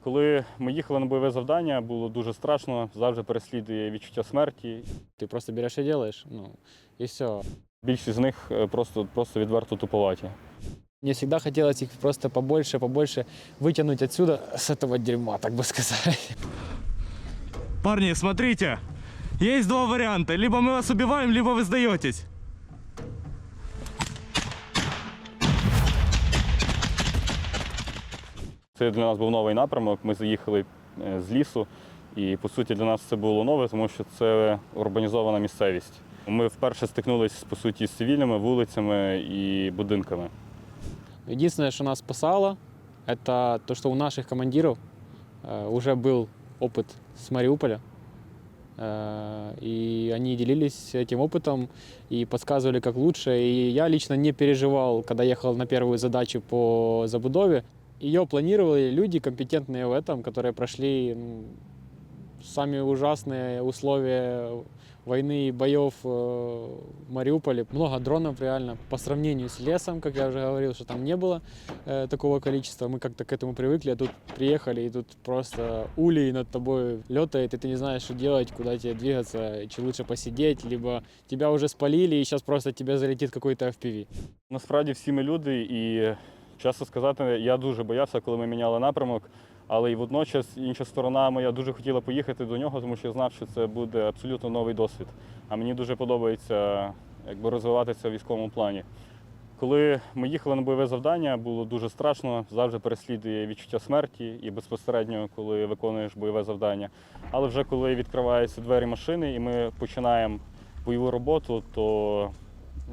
Коли ми їхали на бойове завдання, було дуже страшно, завжди переслідує відчуття смерті. Ты просто берешь и делаешь, ну, и все. Більшість з них е, просто, просто відверто туповаті. Мне всегда хотелось их просто побольше, побольше вытянуть отсюда, с этого дерьма, так бы сказать. Парни, смотрите, есть два варианта. Либо мы вас убиваем, либо вы сдаетесь. Це для нас був новий напрямок. Ми заїхали е, з лісу, і по суті для нас це було нове, тому що це урбанізована місцевість. Ми вперше стикнулися по суті з цивільними вулицями і будинками. Единственное, что нас спасало, это то, что у наших командиров э, уже был опыт с Мариуполя. Э, и они делились этим опытом и подсказывали, как лучше. И я лично не переживал, когда ехал на первую задачу по забудове. Ее планировали люди, компетентные в этом, которые прошли ну, самые ужасные условия войны и боев э, в Мариуполе. Много дронов реально по сравнению с лесом, как я уже говорил, что там не было э, такого количества. Мы как-то к этому привыкли, а тут приехали, и тут просто улей над тобой летает, и ты не знаешь, что делать, куда тебе двигаться, чи лучше посидеть, либо тебя уже спалили, и сейчас просто тебе залетит какой-то FPV. Насправді всі ми люди, і чесно сказати, я дуже боявся, коли ми міняли напрямок. Але і водночас інша сторона моя дуже хотіла поїхати до нього, тому що я знав, що це буде абсолютно новий досвід. А мені дуже подобається якби, розвиватися в військовому плані. Коли ми їхали на бойове завдання, було дуже страшно, завжди переслідує відчуття смерті і безпосередньо, коли виконуєш бойове завдання. Але вже коли відкриваються двері машини і ми починаємо бойову роботу, то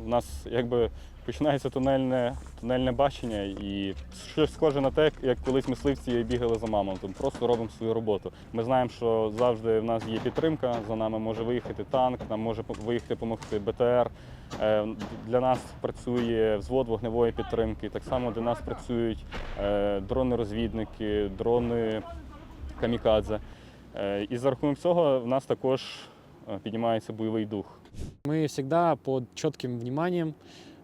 в нас якби починається тунельне, тунельне бачення і щось схоже на те, як колись мисливці бігали за мамонтом. Просто робимо свою роботу. Ми знаємо, що завжди в нас є підтримка, за нами може виїхати танк, нам може виїхати допомогти БТР. Е, Для нас працює взвод вогневої підтримки. Так само для нас працюють е, дрони-розвідники, дрони камікадзе. Е, І за рахунок цього в нас також піднімається бойовий дух. Мы всегда под четким вниманием,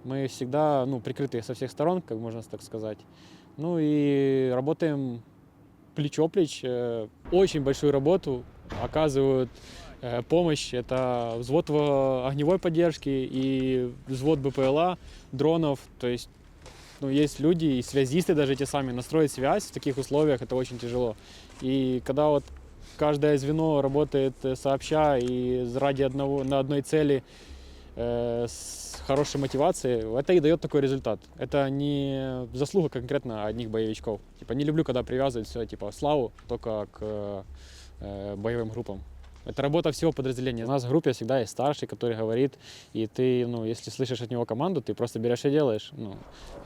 мы всегда ну, прикрыты со всех сторон, как можно так сказать. Ну и работаем плечо-плеч. Э, Очень большую работу оказывают э, помощь. Это взвод во- огневой поддержки и взвод БПЛА, дронов. То есть ну, есть люди и связисты даже те сами. Настроить связь в таких условиях это очень тяжело. И когда вот каждое звено работает э, сообща и ради одного, на одной цели с хорошей мотивацией, это и дает такой результат. Это не заслуга конкретно одних боевичков. Типа не люблю, когда привязывают все типа славу только к э, э, боевым группам. Это работа всего подразделения. У нас в группе всегда есть старший, который говорит, и ты, ну, если слышишь от него команду, ты просто берешь и делаешь, ну,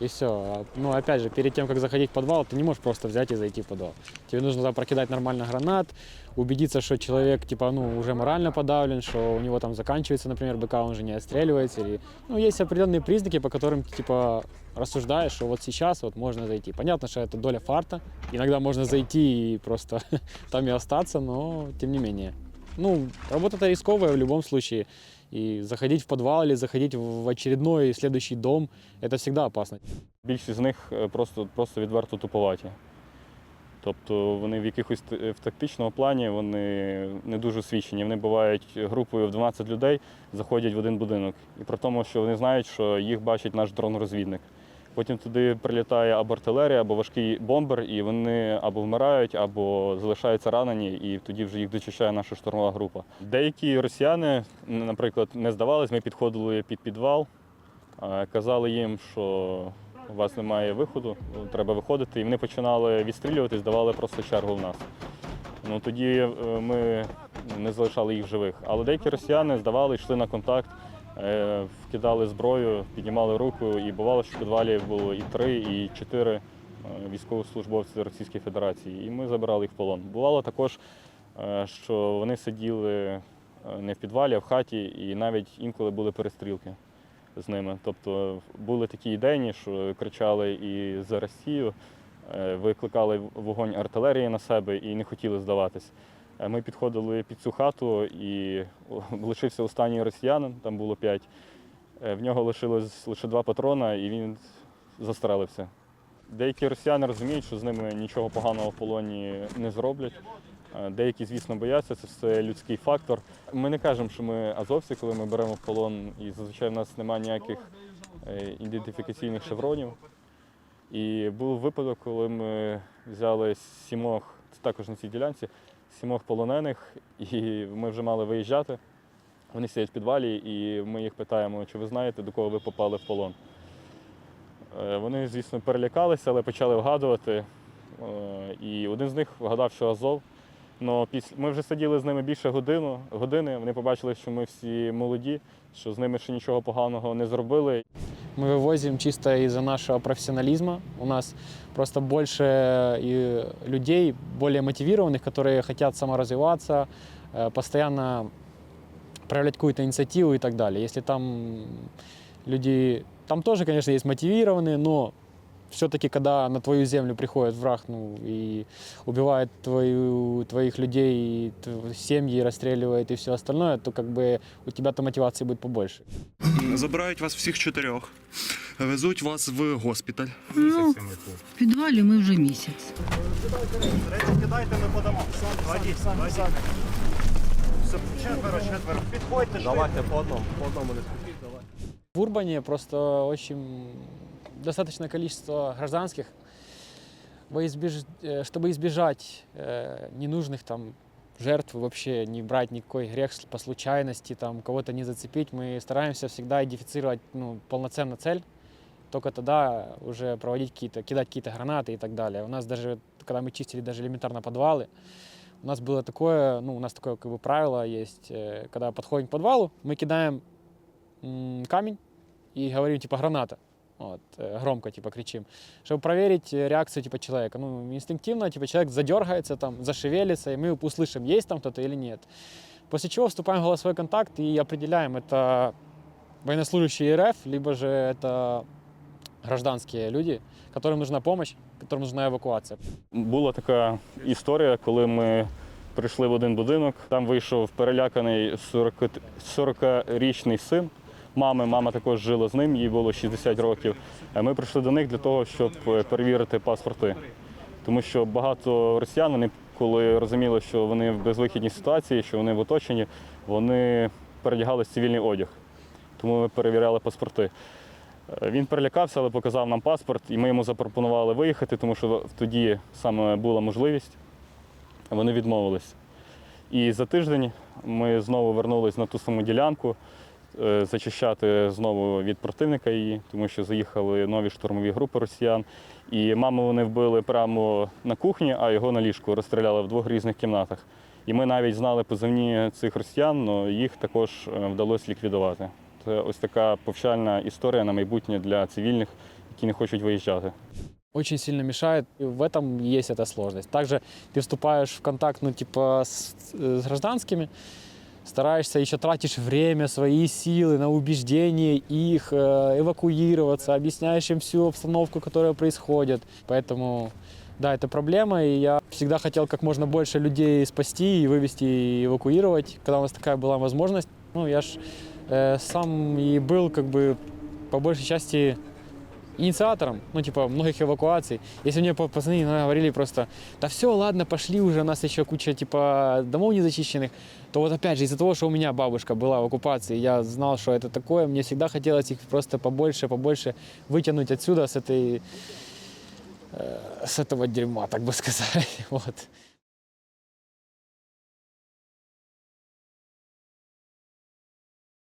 и все. Ну, опять же, перед тем, как заходить в подвал, ты не можешь просто взять и зайти в подвал. Тебе нужно там прокидать нормально гранат, убедиться, что человек, типа, ну, уже морально подавлен, что у него там заканчивается, например, БК, он же не отстреливается. Или, ну, есть определенные признаки, по которым типа, рассуждаешь, что вот сейчас вот можно зайти. Понятно, что это доля фарта. Иногда можно зайти и просто там и остаться, но тем не менее. Ну, работа-то рисковая в любом случае. И заходить в подвал или заходить в очередной следующий дом, это всегда опасно. Більшість з них е, просто, просто відверто туповаті. Тобто вони в якихось в тактичному плані вони не дуже освічені. Вони бувають групою в 12 людей, заходять в один будинок. І при тому, що вони знають, що їх бачить наш дрон-розвідник. Потім туди прилітає або артилерія, або важкий бомбер, і вони або вмирають, або залишаються ранені, і тоді вже їх дочищає наша штурмова група. Деякі росіяни, наприклад, не здавались, ми підходили під підвал, казали їм, що у вас немає виходу, треба виходити. І вони починали відстрілювати, здавали просто чергу в нас. Ну тоді е, ми не залишали їх живих. Але деякі росіяни здавали, йшли на контакт, вкидали зброю, піднімали руку, і бувало, що в підвалі було і три, і чотири е, військовослужбовці Російської Федерації, і ми забирали їх в полон. Бувало також, е, що вони сиділи е, не в підвалі, а в хаті, і навіть інколи були перестрілки з ними. Тобто були такі ідейні, що кричали і за Росію, е, викликали вогонь артилерії на себе і не хотіли здаватись. Е, Ми підходили під цю хату і лишився останній росіянин, там було п'ять. Е, В нього лишилось лише два патрона, і він застрелився. Деякі росіяни розуміють, що з ними нічого поганого в полоні не зроблять. Е, Деякі, звісно, бояться, це все людський фактор. Ми не кажемо, що ми азовці, коли ми беремо в полон, і зазвичай в нас немає ніяких ідентифікаційних шевронів. І був випадок, коли ми взяли сімох, це також на цій ділянці, сімох полонених, і ми вже мали виїжджати. Вони сидять в підвалі, і ми їх питаємо, чи ви знаєте, до кого ви попали в полон. Е, Вони, звісно, перелякалися, але почали вгадувати. Е, І один з них вгадав, що Азов. Но після... Ми вже сиділи з ними більше годину, години. Вони побачили, що ми всі молоді, що з ними ще нічого поганого не зробили. Мы вывозим чисто из-за нашего профессионализма. У нас просто больше и людей, более мотивированных, которые хотят саморазвиваться, э, постоянно проявлять какую-то инициативу и так далее. Если там люди, там тоже, конечно, есть мотивированные, но все-таки, когда на твою землю приходит враг, ну и убивает твою, твоих людей, и семьи расстреливает и все остальное, то как бы у тебя-то мотивации будет побольше. Забирають вас всіх чотирьох, везуть вас в госпіталь. Ну, в підвалі ми вже місяць. Кидайте, ми подамо. Кладіть, кладіть. Четверо, четверо. Підходьте. Давайте потом, потом. В Урбане просто очень достаточное количество гражданских, во избеж- э, чтобы избежать э, ненужных там жертв, вообще не брать никакой грех с- по случайности, там кого-то не зацепить, мы стараемся всегда идентифицировать ну, полноценно цель, только тогда уже проводить какие-то, кидать какие-то гранаты и так далее. У нас даже, когда мы чистили даже элементарно подвалы, у нас было такое, ну, у нас такое как бы правило есть, э, когда подходим к подвалу, мы кидаем м, камень и говорим типа граната. Вот, э, громко типа кричим, чтобы проверить э, реакцию типа человека. Ну, инстинктивно типа человек задергается, там, зашевелится, и мы услышим, есть там кто-то или нет. После чего вступаем в голосовой контакт и определяем, это военнослужащие РФ, либо же это гражданские люди, которым нужна помощь, которым нужна эвакуация. Була така історія, коли ми прийшли в один будинок. Там вийшов переляканий 40 40-річний син мами. Мама також жила з ним, їй було 60 років. Е, Ми прийшли до них для того, щоб е, перевірити паспорти. Тому що багато росіян, вони, коли розуміли, що вони в безвихідній ситуації, що вони в оточенні, вони передягались в цивільний одяг. Тому ми перевіряли паспорти. Е, Він перелякався, але показав нам паспорт, і ми йому запропонували виїхати, тому що тоді саме була можливість. Вони відмовились. І за тиждень ми знову вернулись на ту саму ділянку, зачищати знову від противника її, тому що заїхали нові штурмові групи росіян. І маму вони вбили прямо на кухні, а його на ліжку розстріляли в двох різних кімнатах. І ми навіть знали позивні цих росіян, але їх також е, вдалося ліквідувати. Це ось така повчальна історія на майбутнє для цивільних, які не хочуть виїжджати. очень сильно мешает. И в этом есть эта сложность. Также ты вступаешь в контакт, ну, типа, с, с гражданскими, Стараешься еще тратишь время, свои силы на убеждение их, э, эвакуироваться, объясняешь им всю обстановку, которая происходит. Поэтому, да, это проблема, и я всегда хотел как можно больше людей спасти и вывести, и эвакуировать, когда у нас такая была возможность. Ну, я ж э, сам и был, как бы, по большей части инициатором, ну, типа, многих эвакуаций. Если мне по- пацаны иногда говорили просто, да все, ладно, пошли уже, у нас еще куча, типа, домов незачищенных, то вот опять же, из-за того, что у меня бабушка была в оккупации, я знал, что это такое, мне всегда хотелось их просто побольше, побольше вытянуть отсюда, с этой, э, с этого дерьма, так бы сказать, вот.